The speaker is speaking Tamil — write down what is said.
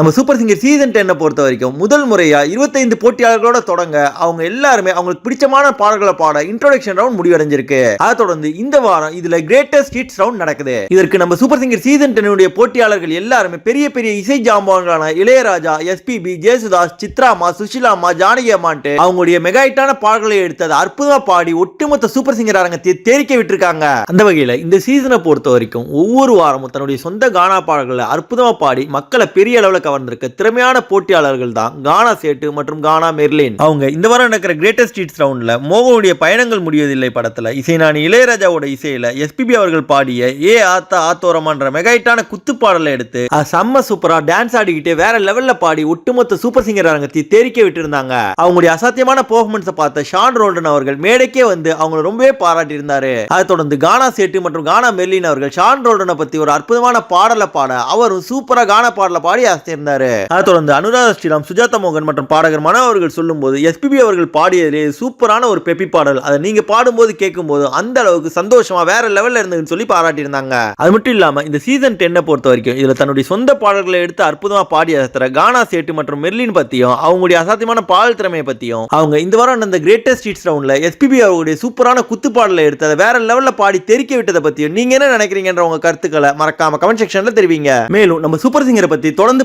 நம்ம சூப்பர் சிங்கர் சீசன் டென்னை பொறுத்த வரைக்கும் முதல் முறையா இருபத்தைந்து போட்டியாளர்களோட தொடங்க அவங்க எல்லாருமே அவங்களுக்கு பிடிச்சமான பாடல்களை பாட இன்ட்ரோடக்ஷன் ரவுண்ட் முடிவடைஞ்சிருக்கு. அதை தொடர்ந்து இந்த வாரம் இதுல கிரேட்டஸ்ட் ஹிட்ஸ் ரவுண்ட் நடக்குது. இதற்கு நம்ம சூப்பர் சிங்கர் சீசன் டென்னுடைய போட்டியாளர்கள் எல்லாருமே பெரிய பெரிய இசை ஜாம்பவான்களான இளையராஜா எஸ்பிபி ஜேசுதாஸ் சித்ராமா சுஷிலாமா ஜானகி அம்மான்ட்டு அவங்களுடைய மெகாயிட்டான பாடல்களை எடுத்து அதை அற்புதமாக பாடி ஒட்டுமொத்த சூப்பர் சிங்கர் அரங்கத்தை தேரிக்க விட்டுருக்காங்க. அந்த வகையில் இந்த சீசனை பொறுத்த வரைக்கும் ஒவ்வொரு வாரமும் தன்னுடைய சொந்த கானா பாடல்களை அற்புதமாக பாடி மக்களை பெரிய அளவில் கவர்ந்திருக்க திறமையான போட்டியாளர்கள் தான் கானா சேட்டு மற்றும் கானா மெர்லின். அவங்க இந்த வாரம் நடக்கிற கிரேட்டஸ்ட் ஹிட்ஸ் ரவுண்ட்ல மோகனுடைய பயணங்கள் முடியவில்லை படத்துல. இசைஞானி இளையராஜாவோட இசையில எஸ்பிபி அவர்கள் பாடிய ஏ ஆத்தா ஆத்தோரமான்ற மெகாயிட்டான குத்து பாடலை எடுத்து செம்ம சூப்பரா டான்ஸ் ஆடிக்கிட்டு வேற லெவல்ல பாடி ஒட்டுமொத்த சூப்பர் சிங்கர் அரங்கத்தை தேரிக்க விட்டுருந்தாங்க. அவங்களுடைய அசாத்தியமான பெர்ஃபார்மன்ஸை பார்த்த ஷான் ரோல்டன் அவர்கள் மேடைக்கே வந்து அவங்களை ரொம்பவே பாராட்டி இருந்தாரு அதை தொடர்ந்து கானா சேட்டு மற்றும் கானா மெர்லின் அவர்கள் ஷான் ரோல்டனை பத்தி ஒரு அற்புதமான பாடலை பாட அவரும் சூப்பரா கானா பாடலை பாடி ஆசியிருந்தாரு அதை தொடர்ந்து அனுராதா ஸ்ரீராம் சுஜாதா மோகன் மற்றும் பாடகர் மன அவர்கள் சொல்லும்போது எஸ்பிபி அவர்கள் பாடியதிலே சூப்பரான ஒரு பெப்பி பாடல். அதை நீங்க பாடும்போது கேட்கும்போது அந்த அளவுக்கு சந்தோஷமா வேற லெவல்ல இருந்ததுன்னு சொல்லி பாராட்டியிருந்தாங்க. அது மட்டும் இல்லாம இந்த சீசன் டென்னை பொறுத்த வரைக்கும் இதுல தன்னுடைய சொந்த பாடல்களை எடுத்து அற்புதமா பாடி அசத்துற கானா சேட்டு மற்றும் மெர்லின் பத்தியும் அவங்களுடைய அசாத்தியமான பாடல் திறமையை பத்தியும் அவங்க இந்த வாரம் நடந்த கிரேட்டஸ்ட் ஹிட்ஸ் ரவுண்ட்ல எஸ்பிபி அவர்களுடைய சூப்பரான குத்து பாடலை எடுத்து அதை வேற லெவல்ல பாடி தெரிக்க விட்டதை பத்தியும் நீங்க என்ன நினைக்கிறீங்கன்ற உங்க கருத்துக்களை மறக்காம கமெண்ட் செக்ஷன்ல தெரிவிங்க. மேலும் நம்ம சூப்பர் சிங்கரை பத்தி தொடர்ந்து